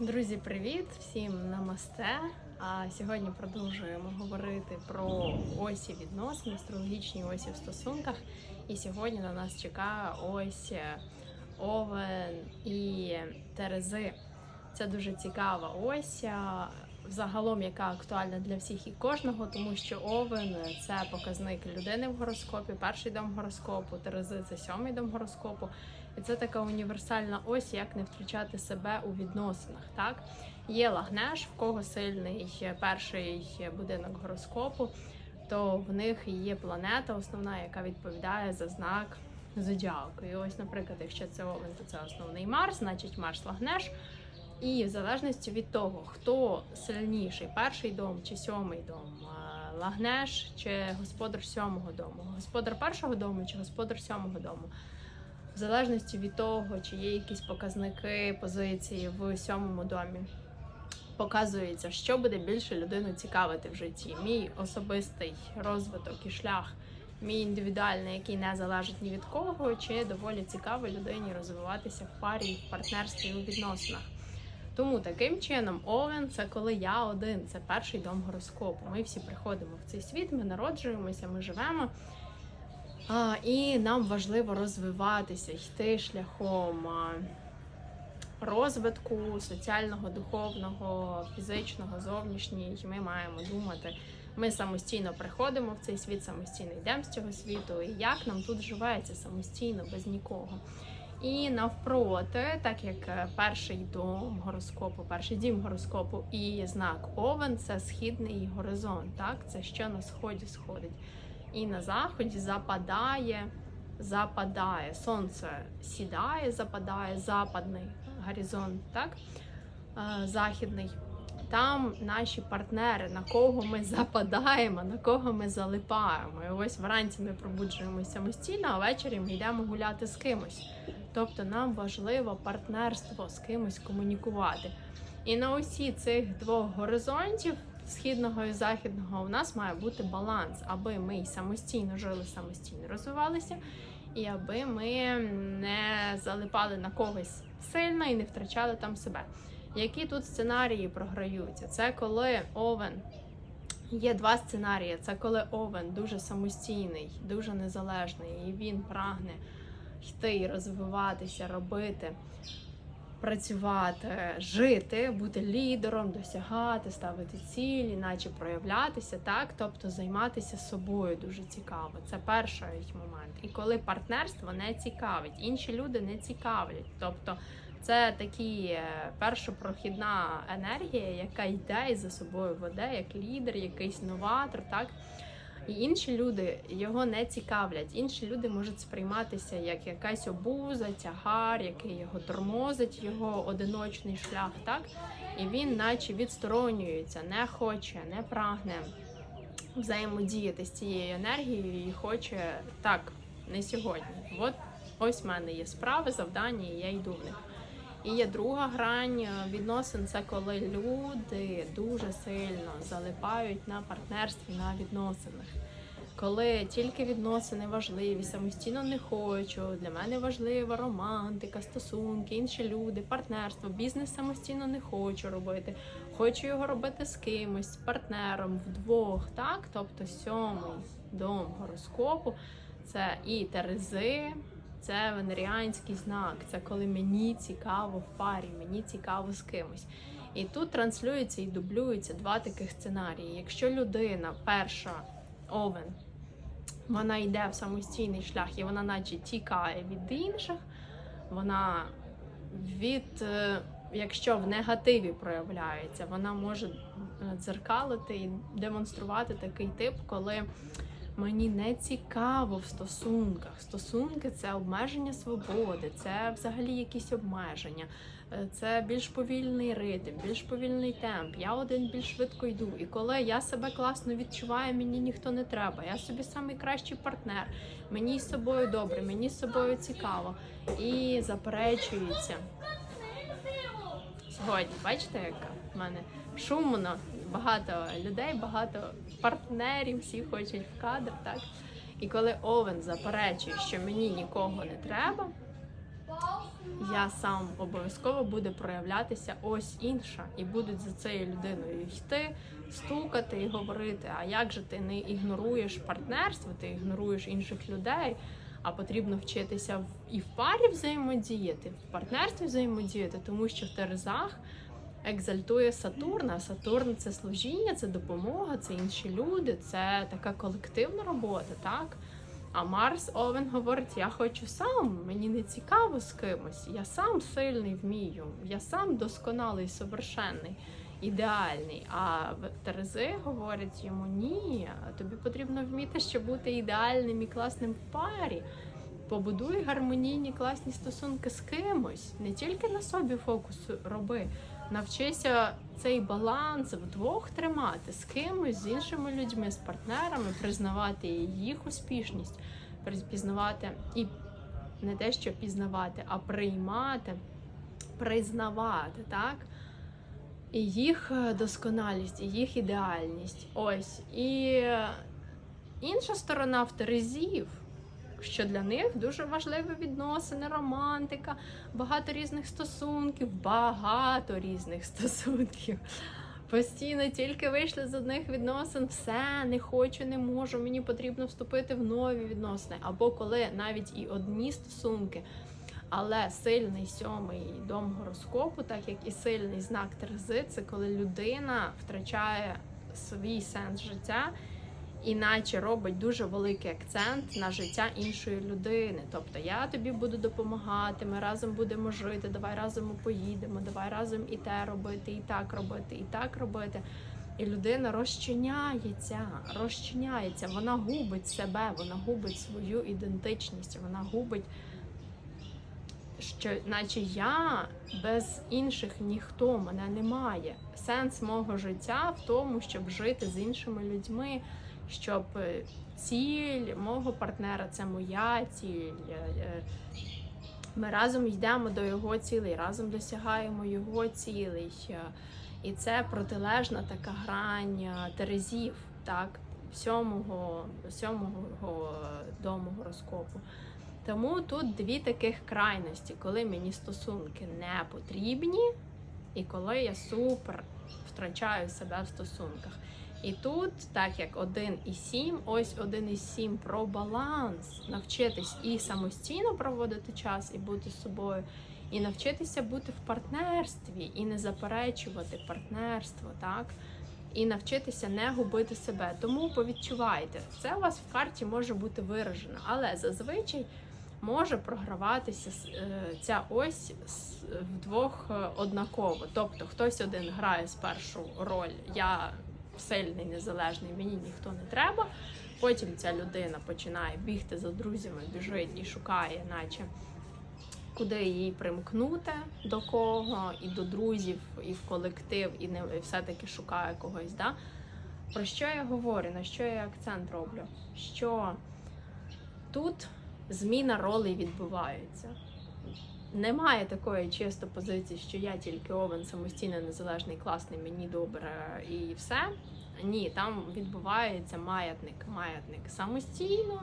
Друзі, привіт! Всім намасте! А сьогодні продовжуємо говорити про осі відносин, астрологічні осі в стосунках. І сьогодні на нас чекає ось е, Овен і Терези. Це дуже цікава ось, взагалом, яка актуальна для всіх і кожного, тому що Овен це показник людини в гороскопі, перший дом гороскопу, Терези це сьомий дом гороскопу. І це така універсальна ось, як не втрачати себе у відносинах. Так є лагнеш, в кого сильний перший будинок гороскопу, то в них є планета, основна, яка відповідає за знак зодіаку. І ось, наприклад, якщо це Овен, то це основний Марс, значить Марс лагнеш. І в залежності від того, хто сильніший, перший дом чи сьомий дом, лагнеш чи господар сьомого дому, господар першого дому чи господар сьомого дому. В залежності від того, чи є якісь показники позиції в сьомому домі, показується, що буде більше людину цікавити в житті. Мій особистий розвиток і шлях, мій індивідуальний, який не залежить ні від кого, чи доволі цікаво людині розвиватися в парі, в партнерстві у відносинах. Тому таким чином Овен це коли я один, це перший дом гороскопу. Ми всі приходимо в цей світ, ми народжуємося, ми живемо. І нам важливо розвиватися, йти шляхом розвитку соціального, духовного, фізичного, зовнішнього. Ми маємо думати. Ми самостійно приходимо в цей світ, самостійно йдемо з цього світу. І як нам тут живеться самостійно, без нікого. І навпроти, так як е, перший дом гороскопу, перший дім гороскопу і знак Овен це східний горизонт. Так, це що на сході сходить. І на заході западає, западає. Сонце сідає, западає, западний горизонт, так? Е, західний. Там наші партнери, на кого ми западаємо, на кого ми залипаємо. І ось вранці ми пробуджуємося самостійно, а ввечері ми йдемо гуляти з кимось. Тобто нам важливо партнерство з кимось комунікувати. І на усі цих двох горизонтів, східного і західного, у нас має бути баланс, аби ми самостійно жили, самостійно розвивалися, і аби ми не залипали на когось сильно і не втрачали там себе. Які тут сценарії програються? Це коли Овен. Є два сценарії. Це коли Овен дуже самостійний, дуже незалежний, і він прагне йти, розвиватися, робити, працювати, жити, бути лідером, досягати, ставити цілі, наче проявлятися, так, тобто займатися собою дуже цікаво. Це перший момент. І коли партнерство не цікавить, інші люди не цікавлять. Тобто це такі е, першопрохідна енергія, яка йде за собою веде, як лідер, якийсь новатор, так. І інші люди його не цікавлять. Інші люди можуть сприйматися як якась обуза, тягар, який його тормозить, його одиночний шлях, так і він, наче відсторонюється, не хоче, не прагне взаємодіяти з цією енергією і хоче так, не сьогодні. От ось в мене є справи, завдання, і я йду в них. І є друга грань е, відносин це коли люди дуже сильно залипають на партнерстві, на відносинах. Коли тільки відносини важливі, самостійно не хочу. Для мене важлива романтика, стосунки, інші люди, партнерство, бізнес самостійно не хочу робити. Хочу його робити з кимось, з партнером, вдвох. Так, тобто сьомий дом гороскопу це і Терези, це венеріанський знак. Це коли мені цікаво в парі, мені цікаво з кимось. І тут транслюється і дублюється два таких сценарії. Якщо людина перша овен, вона йде в самостійний шлях і вона наче тікає від інших, вона від, е, якщо в негативі проявляється, вона може е, дзеркалити і демонструвати такий тип, коли Мені не цікаво в стосунках. Стосунки це обмеження свободи, це взагалі якісь обмеження, Е, це більш повільний ритм, більш повільний темп. Я один більш швидко йду. І коли я себе класно відчуваю, мені ніхто не треба. Я собі найкращий партнер, мені з собою добре, мені з собою цікаво. І заперечується. Сьогодні, бачите, яка в мене шумно, багато людей, багато партнерів, всі хочуть в кадр, так? І коли Овен заперечує, що мені нікого не треба, я сам обов'язково буде проявлятися ось інша, і будуть за цією людиною йти, стукати і говорити: а як же ти не ігноруєш партнерство, ти ігноруєш інших людей? А потрібно вчитися і в парі взаємодіяти, в партнерстві взаємодіяти, тому що в Терезах екзальтує Сатурн. А Сатурн це служіння, це допомога, це інші люди, це така колективна робота, так? А Марс Овен говорить: я хочу сам, мені не цікаво з кимось. Я сам сильний вмію, я сам досконалий, совершенний, ідеальний. А Терези говорять йому: ні, тобі потрібно вміти ще бути ідеальним і класним в парі. Побудуй гармонійні класні стосунки з кимось, не тільки на собі фокус роби. Навчися цей баланс вдвох тримати з кимось, з іншими людьми, з партнерами, признавати їх успішність, пізнавати і не те, що пізнавати, а приймати, признавати, так? І їх е, досконалість, і їх ідеальність. Ось. І е, інша сторона в Терезів, що для них дуже важливі відносини, романтика, багато різних стосунків, багато різних стосунків. Постійно тільки вийшли з одних відносин, все не хочу, не можу. Мені потрібно вступити в нові відносини. Або коли навіть і одні стосунки, але сильний сьомий дом гороскопу, так як і сильний знак Терези, це коли людина втрачає свій сенс життя іначе робить дуже великий акцент на життя іншої людини. Тобто я тобі буду допомагати, ми разом будемо жити, давай разом ми поїдемо, давай разом і те робити, і так робити, і так робити. І людина розчиняється, розчиняється, вона губить себе, вона губить свою ідентичність, вона губить, що наче я без інших ніхто мене немає. Сенс мого життя в тому, щоб жити з іншими людьми, щоб е, ціль мого партнера це моя ціль. Е, е, Ми разом йдемо до його цілей, разом досягаємо його цілей. І це протилежна така грань Терезів, так, сьомого, сьомого дому гороскопу. Тому тут дві таких крайності, коли мені стосунки не потрібні, і коли я супер втрачаю себе в стосунках. І тут, так як 1 і 7, ось 1 і 7 про баланс, навчитись і самостійно проводити час, і бути з собою, і навчитися бути в партнерстві, і не заперечувати партнерство, так? І навчитися не губити себе. Тому повідчувайте, це у вас в карті може бути виражено, але зазвичай може програватися е, ця ось вдвох е, однаково. Тобто хтось один грає спершу роль Я сильний, незалежний, мені ніхто не треба. Потім ця людина починає бігти за друзями, біжить і шукає, наче куди її примкнути до кого, і до друзів, і в колектив, і не і все-таки шукає когось. Да? Про що я говорю? На що я акцент роблю? Що тут зміна ролей відбувається. Немає такої чисто позиції, що я тільки овен самостійно незалежний, класний, мені добре і все. Ні, там відбувається маятник. Маятник самостійно.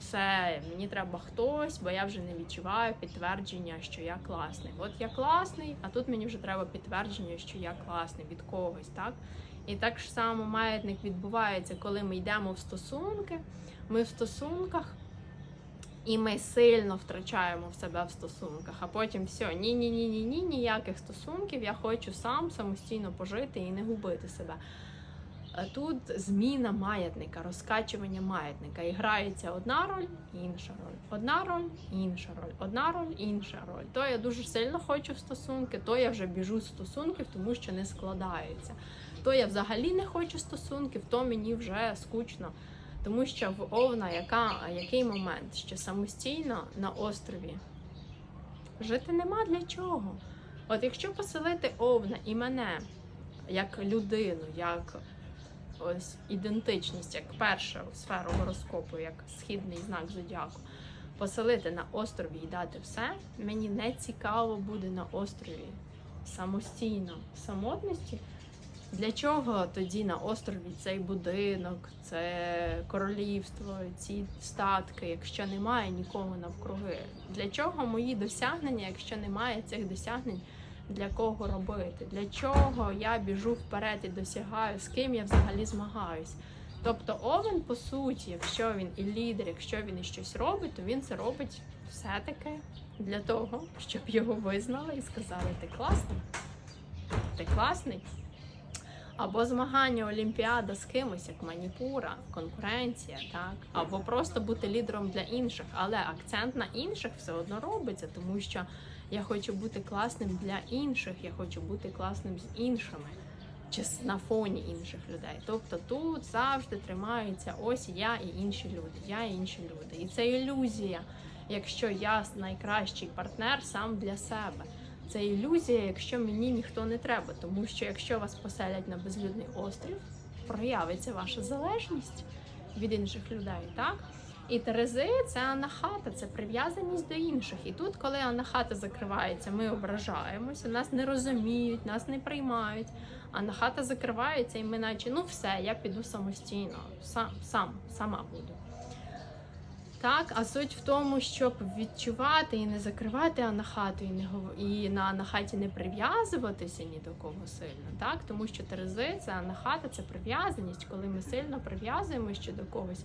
Все, мені треба хтось, бо я вже не відчуваю підтвердження, що я класний. От я класний, а тут мені вже треба підтвердження, що я класний від когось, так? І так ж само маятник відбувається, коли ми йдемо в стосунки. Ми в стосунках, і ми сильно втрачаємо в себе в стосунках, а потім все, ні, ні, ні, ні, ні, ніяких стосунків. Я хочу сам самостійно пожити і не губити себе. Тут зміна маятника, розкачування маятника. І грається одна роль, інша роль, одна роль, інша роль, одна роль, інша роль. То я дуже сильно хочу в стосунки, то я вже біжу з стосунків, тому що не складається. То я взагалі не хочу стосунків, то мені вже скучно. Тому що в Овна яка, який момент, що самостійно на острові жити нема для чого. От якщо поселити Овна і мене як людину, як ось ідентичність, як першу сферу гороскопу, як східний знак зодіаку, поселити на острові і дати все, мені не цікаво буде на острові самостійно в самотності Для чого тоді на острові цей будинок, це королівство, ці статки, якщо немає нікого навкруги? Для чого мої досягнення, якщо немає цих досягнень? Для кого робити? Для чого я біжу вперед і досягаю, з ким я взагалі змагаюсь? Тобто Овен, по суті, якщо він і лідер, якщо він і щось робить, то він це робить все-таки для того, щоб його визнали і сказали, ти класний, ти класний. Або змагання Олімпіада з кимось, як маніпура, конкуренція, так, або просто бути лідером для інших, але акцент на інших все одно робиться, тому що я хочу бути класним для інших, я хочу бути класним з іншими, чи на фоні інших людей. Тобто тут завжди тримаються ось я і інші люди, я і інші люди. І це ілюзія, якщо я найкращий партнер сам для себе. Це ілюзія, якщо мені ніхто не треба, тому що якщо вас поселять на безлюдний острів, проявиться ваша залежність від інших людей, так? І Терези це анахата, це прив'язаність до інших. І тут, коли анахата закривається, ми ображаємося, нас не розуміють, нас не приймають. Анахата закривається, і ми наче ну все, я піду самостійно, сам, сам сама буду. Так, а суть в тому, щоб відчувати і не закривати анахату, і не і на анахаті не прив'язуватися ні до кого сильно, так тому що терези це анахата, це прив'язаність, коли ми сильно прив'язуємо ще до когось,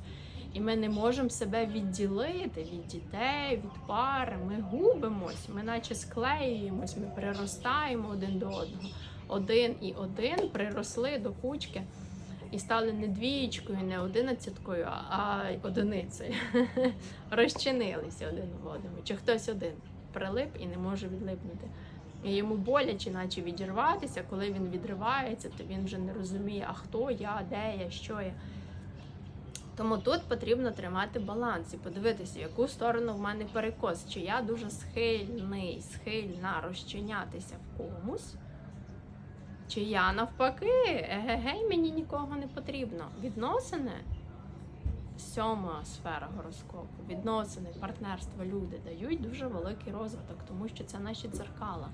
і ми не можемо себе відділити від дітей, від пари. Ми губимось, ми наче склеюємось, ми приростаємо один до одного. Один і один приросли до кучки і стали не двієчкою, не одинадцяткою, а одиницею. Розчинилися один в одному. Чи хтось один прилип і не може відлипнути. І йому боляче, наче відірватися, коли він відривається, то він вже не розуміє, а хто я, де я, що я. Тому тут потрібно тримати баланс і подивитися, яку сторону в мене перекос, чи я дуже схильний, схильна розчинятися в комусь, чи я навпаки, егегей, мені нікого не потрібно. Відносини, сьома сфера гороскопу, відносини, партнерство, люди дають дуже великий розвиток, тому що це наші дзеркала.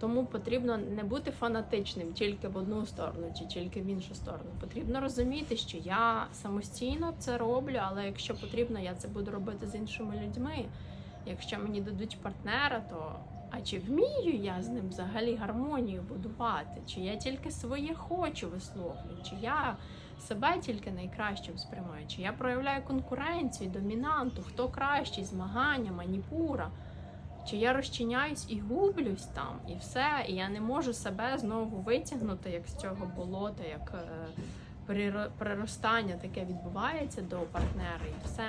Тому потрібно не бути фанатичним тільки в одну сторону чи тільки в іншу сторону. Потрібно розуміти, що я самостійно це роблю, але якщо потрібно, я це буду робити з іншими людьми. Якщо мені дадуть партнера, то а чи вмію я з ним взагалі гармонію будувати? Чи я тільки своє хочу висловлюю? Чи я себе тільки найкращим сприймаю? Чи я проявляю конкуренцію, домінанту, хто кращий, змагання, маніпура? Чи я розчиняюсь і гублюсь там, і все, і я не можу себе знову витягнути, як з цього болота, як е, приро- приростання таке відбувається до партнера, і все.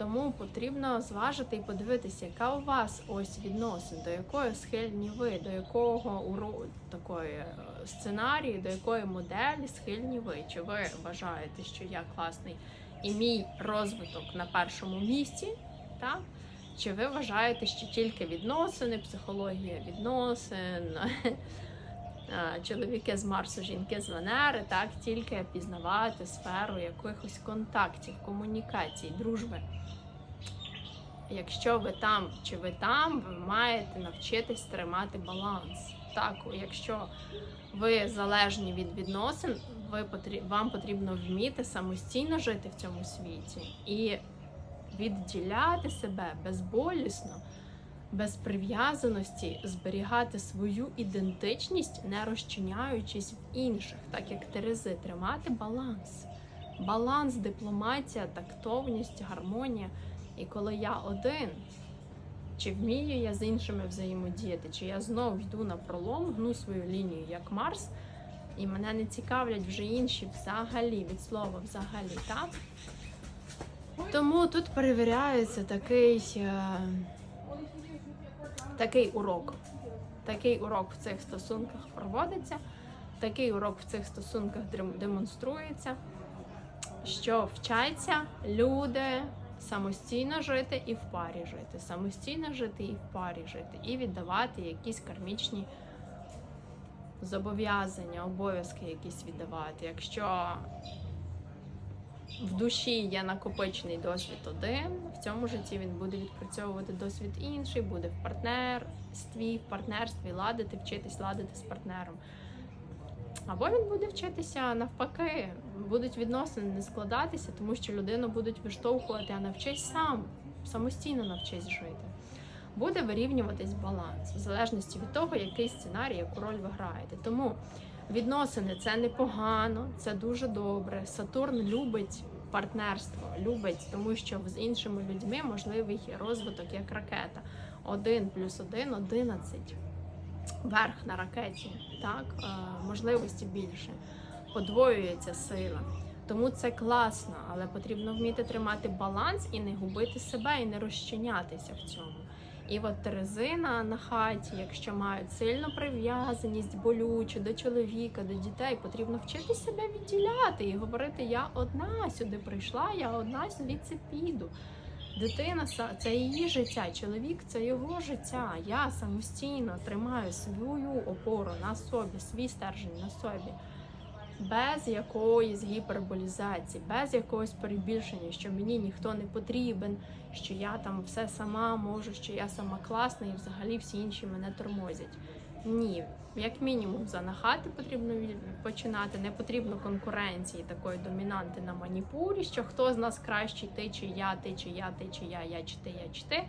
Тому потрібно зважити і подивитися, яка у вас ось відносин, до якої схильні ви, до якого уро... такої е, сценарії, до якої моделі схильні ви. Чи ви вважаєте, що я класний і мій розвиток на першому місці, так? Чи ви вважаєте, що тільки відносини, психологія відносин, чоловіки з Марсу, жінки з Венери, так тільки пізнавати сферу якихось контактів, комунікацій, дружби? Якщо ви там чи ви там, ви маєте навчитись тримати баланс. Так, якщо ви залежні від відносин, ви потріб, вам потрібно вміти самостійно жити в цьому світі і відділяти себе безболісно, без прив'язаності, зберігати свою ідентичність, не розчиняючись в інших, так як Терези, тримати баланс. Баланс, дипломатія, тактовність, гармонія. І коли я один, чи вмію я з іншими взаємодіяти, чи я знову йду на пролом, гну свою лінію як Марс, і мене не цікавлять вже інші взагалі, від слова взагалі, так? Тому тут перевіряється такий, е, такий урок. Такий урок в цих стосунках проводиться, такий урок в цих стосунках демонструється, що вчаться люди самостійно жити і в парі жити, самостійно жити і в парі жити, і віддавати якісь кармічні зобов'язання, обов'язки якісь віддавати. Якщо в душі є накопичений досвід один, в цьому житті він буде відпрацьовувати досвід інший, буде в партнерстві, в партнерстві ладити, вчитись ладити з партнером. Або він буде вчитися навпаки, будуть відносини не складатися, тому що людину будуть виштовхувати, а навчись сам, самостійно навчись жити. Буде вирівнюватись баланс, в залежності від того, який сценарій, яку роль ви граєте. Тому відносини це непогано, це дуже добре. Сатурн любить партнерство, любить, тому що з іншими людьми можливий розвиток як ракета. Один плюс один одинадцять. Верх на ракеті, так е, можливості більше, подвоюється сила. Тому це класно, але потрібно вміти тримати баланс і не губити себе, і не розчинятися в цьому. І от Терезина на хаті, якщо мають сильну прив'язаність, болючу до чоловіка, до дітей, потрібно вчити себе відділяти і говорити: я одна сюди прийшла, я одна звідси піду. Дитина це її життя, чоловік це його життя. Я самостійно тримаю свою опору на собі, свій стержень на собі. Без якоїсь гіперболізації, без якогось перебільшення, що мені ніхто не потрібен, що я там все сама можу, що я сама класна і взагалі всі інші мене тормозять. Ні, як мінімум за нахати потрібно починати. Не потрібно конкуренції такої домінанти на маніпурі, що хто з нас кращий, ти чи я, ти чи я, ти чи я, я чи ти, я чи ти.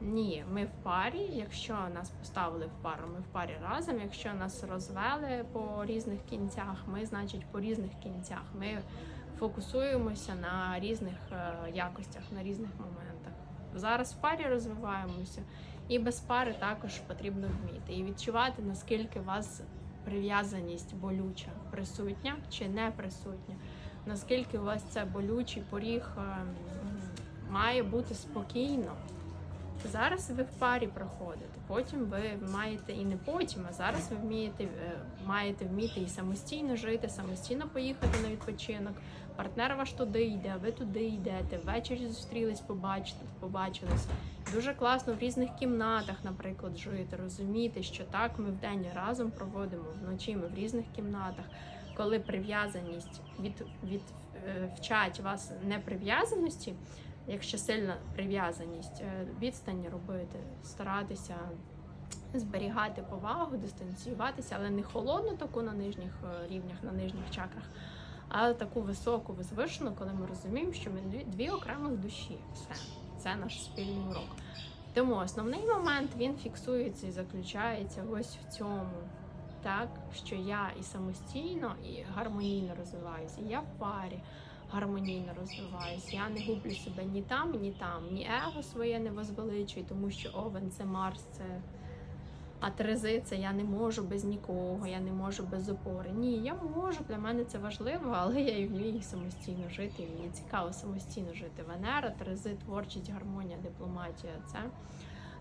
Ні, ми в парі. Якщо нас поставили в пару, ми в парі разом. Якщо нас розвели по різних кінцях, ми, значить, по різних кінцях. Ми фокусуємося на різних е, якостях, на різних моментах. Зараз в парі розвиваємося, і без пари також потрібно вміти і відчувати, наскільки у вас прив'язаність болюча, присутня чи не присутня. Наскільки у вас це болючий поріг е, має бути спокійно. Зараз ви в парі проходите, потім ви маєте і не потім, а зараз ви вмієте, е, маєте вміти і самостійно жити, самостійно поїхати на відпочинок. Партнер ваш туди йде, ви туди йдете, ввечері зустрілись, побачите, побачились. Дуже класно в різних кімнатах, наприклад, жити, розуміти, що так ми вдень разом проводимо, вночі ми в різних кімнатах. Коли прив'язаність від, від е, вчать вас неприв'язаності, якщо сильна прив'язаність, е, відстань робити, старатися зберігати повагу, дистанціюватися, але не холодну таку на нижніх е, рівнях, на нижніх чакрах, а таку високу, возвишену, коли ми розуміємо, що ми дві окремих душі. Все, це наш спільний урок. Тому основний момент він фіксується і заключається ось в цьому. Так, що я і самостійно, і гармонійно розвиваюся, і я в парі гармонійно розвиваюся. Я не гублю себе ні там, ні там, ні его своє не возвеличую, тому що овен це Марс, це а Терези це я не можу без нікого, я не можу без опори. Ні, я можу, для мене це важливо, але я і вмію самостійно жити. І мені цікаво самостійно жити. Венера, Терези, творчість, гармонія, дипломатія це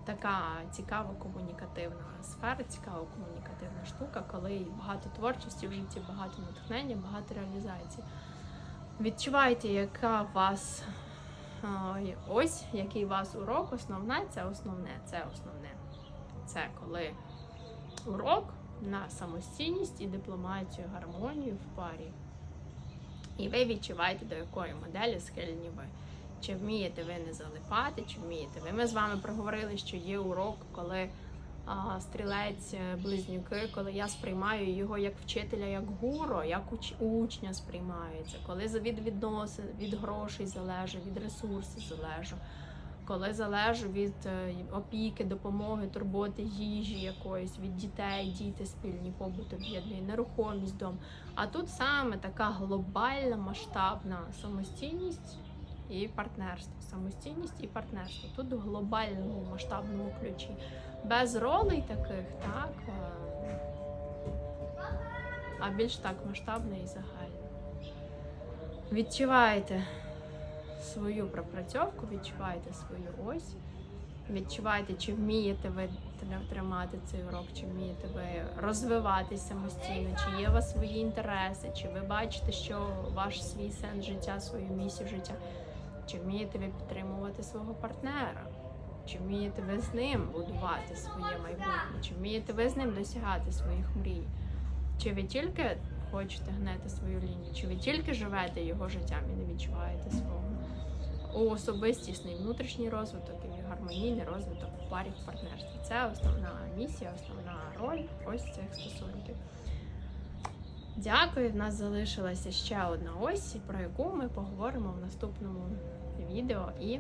така цікава комунікативна сфера, цікава комунікативна штука, коли багато творчості в житті, багато натхнення, багато реалізації. Відчувайте, яка вас ось який вас урок. Основне це основне, це основне. Це коли урок на самостійність і дипломатію, гармонію в парі. І ви відчуваєте, до якої моделі схильні ви. Чи вмієте ви не залипати, чи вмієте ви. Ми з вами проговорили, що є урок, коли стрілець е, близнюки, коли я сприймаю його як вчителя, як гуру, як уч- учня сприймається, коли від відносин, від грошей залежу, від ресурсів залежу, коли залежу від е, опіки, допомоги, турботи, їжі якоїсь, від дітей, діти спільні побут об'єднує, нерухомість дом. А тут саме така глобальна масштабна самостійність і партнерство. Самостійність і партнерство. Тут в глобальному масштабному ключі. Без ролей таких, так, е, а більш так масштабне і загальне. Відчуваєте свою пропрацьовку, відчуваєте свою ось. Відчуваєте, чи вмієте ви тримати цей урок, чи вмієте ви розвиватись самостійно, чи є у вас свої інтереси, чи ви бачите, що ваш свій сенс життя, свою місію життя, чи вмієте ви підтримувати свого партнера, чи вмієте ви з ним будувати своє майбутнє, чи вмієте ви з ним досягати своїх мрій, чи ви тільки хочете гнете свою лінію, чи ви тільки живете його життям і не відчуваєте свого у особистісний внутрішній розвиток і гармонійний розвиток в парі в партнерстві. Це основна місія, основна роль ось цих стосунків. Дякую. В нас залишилася ще одна ось, про яку ми поговоримо в наступному відео. І